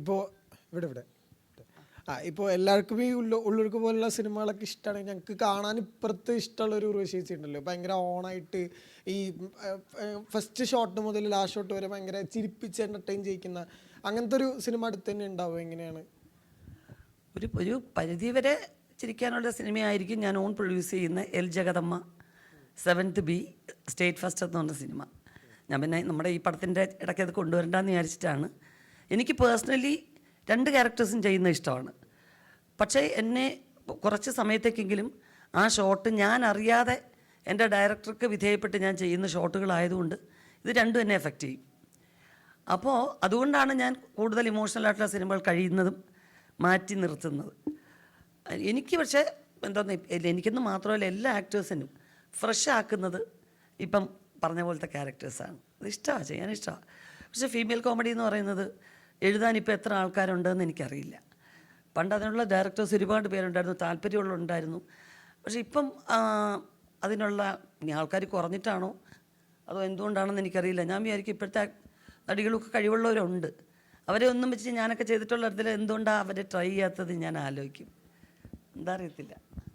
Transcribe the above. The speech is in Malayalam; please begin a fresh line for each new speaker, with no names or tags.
ഇപ്പോൾ ഇവിടെ ഇവിടെ. ആ ഇപ്പോൾ എല്ലാവർക്കും ഈ ഉള്ള ഉള്ളൂർക്ക് പോലുള്ള സിനിമകളൊക്കെ ഇഷ്ടമാണ് ഞങ്ങൾക്ക് കാണാൻ ഇപ്പുറത്ത് ഇഷ്ടമുള്ള ഒരു ചേച്ചി ഉണ്ടല്ലോ. ഭയങ്കര ഓണായിട്ട് ഈ ഫസ്റ്റ് ഷോട്ട് മുതൽ ലാസ്റ്റ് ഷോട്ട് വരെ ഭയങ്കര ചിരിപ്പിച്ച് എന്റർടൈൻ ചെയ്യിക്കുന്ന അങ്ങനത്തെ ഒരു സിനിമ അടുത്ത് തന്നെ ഉണ്ടാവും? എങ്ങനെയാണ്?
ഒരു ഒരു പരിധിവരെ ചിരിക്കാനുള്ള സിനിമയായിരിക്കും ഞാൻ ഓൺ പ്രൊഡ്യൂസ് ചെയ്യുന്ന L Jagadamma seventh B state first എന്ന് പറഞ്ഞ സിനിമ. ഞാൻ പിന്നെ നമ്മുടെ ഈ പടത്തിന്റെ ഇടയ്ക്ക് അത് കൊണ്ടുവരണ്ടെന്ന് വിചാരിച്ചിട്ടാണ്. എനിക്ക് പേഴ്സണലി രണ്ട് ക്യാരക്ടേഴ്സും ചെയ്യുന്ന ഇഷ്ടമാണ്. പക്ഷേ എന്നെ കുറച്ച് സമയത്തേക്കെങ്കിലും ആ ഷോട്ട് ഞാൻ അറിയാതെ എന്റെ ഡയറക്ടർക്ക് വിധേയപ്പെട്ട് ഞാൻ ചെയ്യുന്ന ഷോട്ടുകളായതുകൊണ്ട് ഇത് രണ്ടും എന്നെ എഫക്റ്റ് ചെയ്യും. അപ്പോൾ അതുകൊണ്ടാണ് ഞാൻ കൂടുതൽ ഇമോഷണൽ ആയിട്ടുള്ള സിനിമകൾ കഴിയുന്നതും മാറ്റി നിർത്തുന്നത്. എനിക്ക് പക്ഷേ എന്തോന്ന് എനിക്കെന്ന് മാത്രമല്ല എല്ലാ ആക്ടേഴ്സിനും ഫ്രഷ് ആക്കുന്നത് ഇപ്പം പറഞ്ഞ പോലത്തെ ക്യാരക്ടേഴ്സാണ് അത് ഇഷ്ടമാണ് ചെയ്യാൻ ഇഷ്ടമാണ് പക്ഷേ ഫീമെയിൽ കോമഡി എന്ന് പറയുന്നത് എഴുതാൻ ഇപ്പോൾ എത്ര ആൾക്കാരുണ്ടെന്ന് എനിക്കറിയില്ല. പണ്ട് അതിനുള്ള ഡയറക്ടേഴ്സ് ഒരുപാട് പേരുണ്ടായിരുന്നു താല്പര്യമുള്ളുണ്ടായിരുന്നു പക്ഷെ ഇപ്പം അതിനുള്ള ആൾക്കാർ കുറഞ്ഞിട്ടാണോ? അതോ എന്തുകൊണ്ടാണെന്ന് എനിക്കറിയില്ല. ഞാൻ വിചാരിക്കും ഇപ്പോഴത്തെ നടികളൊക്കെ കഴിവുള്ളവരുണ്ട്. അവരെ ഒന്നും വെച്ച് ഞാനൊക്കെ ചെയ്തിട്ടുള്ള ഇടത്തിൽ എന്തുകൊണ്ടാണ് അവരെ ട്രൈ ചെയ്യാത്തത്? ഞാൻ ആലോചിക്കും. എന്താ അറിയത്തില്ല.